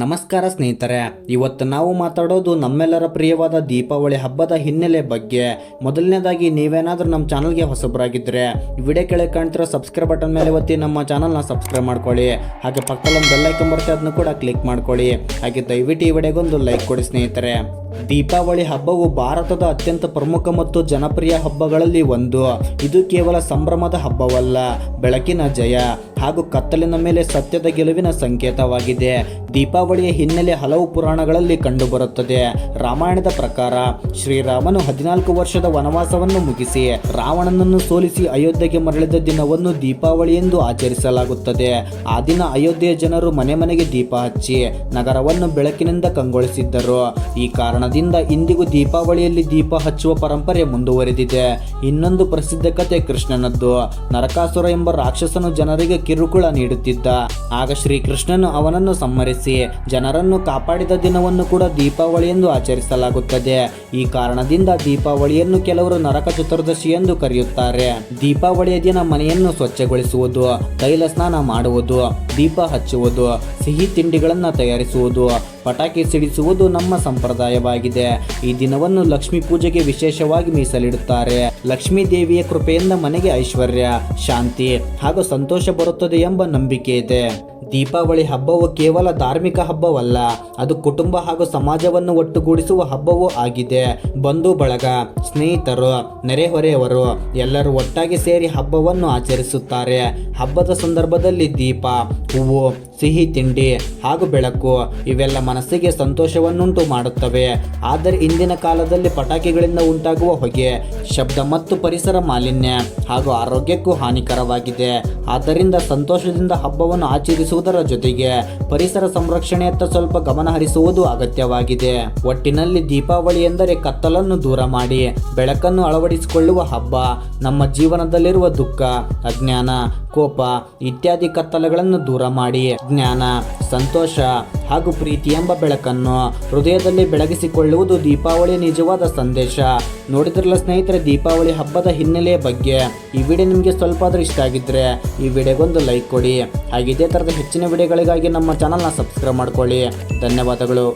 ನಮಸ್ಕಾರ ಸ್ನೇಹಿತರೆ, ಇವತ್ತು ನಾವು ಮಾತಾಡೋದು ನಮ್ಮೆಲ್ಲರ ಪ್ರಿಯವಾದ ದೀಪಾವಳಿ ಹಬ್ಬದ ಹಿನ್ನೆಲೆ ಬಗ್ಗೆ. ಮೊದಲನೇದಾಗಿ ನೀವೇನಾದರೂ ನಮ್ಮ ಚಾನಲ್ಗೆ ಹೊಸಬರಾಗಿದ್ದರೆ ವಿಡಿಯೋ ಕೆಳಗೆ ಕಾಣ್ತಿರೋ ಸಬ್ಸ್ಕ್ರೈಬ್ ಬಟನ್ ಮೇಲೆ ಒತ್ತಿ ನಮ್ಮ ಚಾನಲ್ನ ಸಬ್ಸ್ಕ್ರೈಬ್ ಮಾಡ್ಕೊಳ್ಳಿ. ಹಾಗೆ ಪಕ್ಕದಲ್ಲಿ ಒಂದು ಬೆಲ್ ಐಕನ್ ಬರುತ್ತೆ, ಅದನ್ನು ಕೂಡ ಕ್ಲಿಕ್ ಮಾಡ್ಕೊಳ್ಳಿ. ಹಾಗೆ ದಯವಿಟ್ಟು ಈ ವಿಡಿಯೋಗೊಂದು ಲೈಕ್ ಕೊಡಿ ಸ್ನೇಹಿತರೆ. ದೀಪಾವಳಿ ಹಬ್ಬವು ಭಾರತದ ಅತ್ಯಂತ ಪ್ರಮುಖ ಮತ್ತು ಜನಪ್ರಿಯ ಹಬ್ಬಗಳಲ್ಲಿ ಒಂದು. ಇದು ಕೇವಲ ಸಂಭ್ರಮದ ಹಬ್ಬವಲ್ಲ, ಬೆಳಕಿನ ಜಯ. ಹಾಗೂ ಕತ್ತಲಿನ ಮೇಲೆ ಸತ್ಯದ ಗೆಲುವಿನ ಸಂಕೇತವಾಗಿದೆ. ದೀಪಾವಳಿಯ ಹಿನ್ನೆಲೆ ಹಲವು ಪುರಾಣಗಳಲ್ಲಿ ಕಂಡುಬರುತ್ತದೆ. ರಾಮಾಯಣದ ಪ್ರಕಾರ ಶ್ರೀರಾಮನು ಹದಿನಾಲ್ಕು ವರ್ಷದ ವನವಾಸವನ್ನು ಮುಗಿಸಿ ರಾವಣನನ್ನು ಸೋಲಿಸಿ ಅಯೋಧ್ಯೆಗೆ ಮರಳಿದ ದಿನವನ್ನು ದೀಪಾವಳಿ ಎಂದು ಆಚರಿಸಲಾಗುತ್ತದೆ. ಆ ದಿನ ಅಯೋಧ್ಯೆಯ ಜನರು ಮನೆ ಮನೆಗೆ ದೀಪ ಹಚ್ಚಿ ನಗರವನ್ನು ಬೆಳಕಿನಿಂದ ಕಂಗೊಳಿಸಿದ್ದರು. ಈ ಕಾರಣದಿಂದ ಇಂದಿಗೂ ದೀಪಾವಳಿಯಲ್ಲಿ ದೀಪ ಹಚ್ಚುವ ಪರಂಪರೆ ಮುಂದುವರೆದಿದೆ. ಇನ್ನೊಂದು ಪ್ರಸಿದ್ಧ ಕಥೆ ಕೃಷ್ಣನದ್ದು. ನರಕಾಸುರ ಎಂಬ ರಾಕ್ಷಸನು ಜನರಿಗೆ ಕಿರುಕುಳ ನೀಡುತ್ತಿದ್ದ. ಆಗ ಶ್ರೀಕೃಷ್ಣನು ಅವನನ್ನು ಸಂಹರಿಸಿ ಜನರನ್ನು ಕಾಪಾಡಿದ ದಿನವನ್ನು ಕೂಡ ದೀಪಾವಳಿ ಎಂದು ಆಚರಿಸಲಾಗುತ್ತದೆ. ಈ ಕಾರಣದಿಂದ ದೀಪಾವಳಿಯನ್ನು ಕೆಲವರು ನರಕ ಚತುರ್ದಶಿ ಎಂದು ಕರೆಯುತ್ತಾರೆ. ದೀಪಾವಳಿಯ ದಿನ ಮನೆಯನ್ನು ಸ್ವಚ್ಛಗೊಳಿಸುವುದು, ತೈಲ ಸ್ನಾನ ಮಾಡುವುದು, ದೀಪ ಹಚ್ಚುವುದು, ಸಿಹಿ ತಿಂಡಿಗಳನ್ನು ತಯಾರಿಸುವುದು ಪಟಾಕಿ ಸಿಡಿಸುವುದು ನಮ್ಮ ಸಂಪ್ರದಾಯವಾಗಿದೆ. ಈ ದಿನವನ್ನು ಲಕ್ಷ್ಮೀ ಪೂಜೆಗೆ ವಿಶೇಷವಾಗಿ ಮೀಸಲಿಡುತ್ತಾರೆ. ಲಕ್ಷ್ಮೀ ದೇವಿಯ ಕೃಪೆಯಿಂದ ಮನೆಗೆ ಐಶ್ವರ್ಯ, ಶಾಂತಿ ಹಾಗೂ ಸಂತೋಷ ಬರುತ್ತದೆ ಎಂಬ ನಂಬಿಕೆ ಇದೆ. ದೀಪಾವಳಿ ಹಬ್ಬವು ಕೇವಲ ಧಾರ್ಮಿಕ ಹಬ್ಬವಲ್ಲ, ಅದು ಕುಟುಂಬ ಹಾಗೂ ಸಮಾಜವನ್ನು ಒಟ್ಟುಗೂಡಿಸುವ ಹಬ್ಬವೂ ಆಗಿದೆ. ಬಂಧು, ಬಳಗ, ಸ್ನೇಹಿತರು, ನೆರೆಹೊರೆಯವರು ಎಲ್ಲರೂ ಒಟ್ಟಾಗಿ ಸೇರಿ ಹಬ್ಬವನ್ನು ಆಚರಿಸುತ್ತಾರೆ. ಹಬ್ಬದ ಸಂದರ್ಭದಲ್ಲಿ ದೀಪ, ಹೂವು, ಸಿಹಿ ತಿಂಡಿ ಹಾಗೂ ಬೆಳಕು ಇವೆಲ್ಲ ಮನಸ್ಸಿಗೆ ಸಂತೋಷವನ್ನುಂಟು ಮಾಡುತ್ತವೆ. ಆದರೆ ಇಂದಿನ ಕಾಲದಲ್ಲಿ ಪಟಾಕಿಗಳಿಂದ ಉಂಟಾಗುವ ಹೊಗೆ, ಶಬ್ದ ಮತ್ತು ಪರಿಸರ ಮಾಲಿನ್ಯ ಹಾಗೂ ಆರೋಗ್ಯಕ್ಕೂ ಹಾನಿಕರವಾಗಿದೆ. ಆದ್ದರಿಂದ ಸಂತೋಷದಿಂದ ಹಬ್ಬವನ್ನು ಆಚರಿಸುವುದರ ಜೊತೆಗೆ ಪರಿಸರ ಸಂರಕ್ಷಣೆಯತ್ತ ಸ್ವಲ್ಪ ಗಮನ ಹರಿಸುವುದು ಅಗತ್ಯವಾಗಿದೆ. ಒಟ್ಟಿನಲ್ಲಿ ದೀಪಾವಳಿ ಎಂದರೆ ಕತ್ತಲನ್ನು ದೂರ ಮಾಡಿ, ಬೆಳಕನ್ನು ಅಳವಡಿಸಿಕೊಳ್ಳುವ ಹಬ್ಬ, ನಮ್ಮ ಜೀವನದಲ್ಲಿರುವ ದುಃಖ, ಅಜ್ಞಾನ ಕೋಪ ಇತ್ಯಾದಿ ಕತ್ತಲೆಗಳನ್ನು ದೂರ ಮಾಡಿ. ಜ್ಞಾನ, ಸಂತೋಷ ಹಾಗೂ ಪ್ರೀತಿ ಎಂಬ ಬೆಳಕನ್ನು ಹೃದಯದಲ್ಲಿ ಬೆಳಗಿಸಿಕೊಳ್ಳುವುದು ದೀಪಾವಳಿಯ ನಿಜವಾದ ಸಂದೇಶ. ನೋಡಿದ್ರಲ್ಲ ಸ್ನೇಹಿತರೆ, ದೀಪಾವಳಿ ಹಬ್ಬದ ಹಿನ್ನೆಲೆಯ ಬಗ್ಗೆ. ಈ ವಿಡಿಯೋ ನಿಮಗೆ ಸ್ವಲ್ಪ ಆದರೂ ಇಷ್ಟ ಆಗಿದ್ರೆ ಈ ವಿಡಿಯೋಗೊಂದು ಲೈಕ್ ಕೊಡಿ. ಹಾಗೆ ಇದೇ ಥರದ ಹೆಚ್ಚಿನ ವಿಡಿಯೋಗಳಿಗಾಗಿ ನಮ್ಮ ಚಾನಲ್ನ ಸಬ್ಸ್ಕ್ರೈಬ್ ಮಾಡ್ಕೊಳ್ಳಿ. ಧನ್ಯವಾದಗಳು.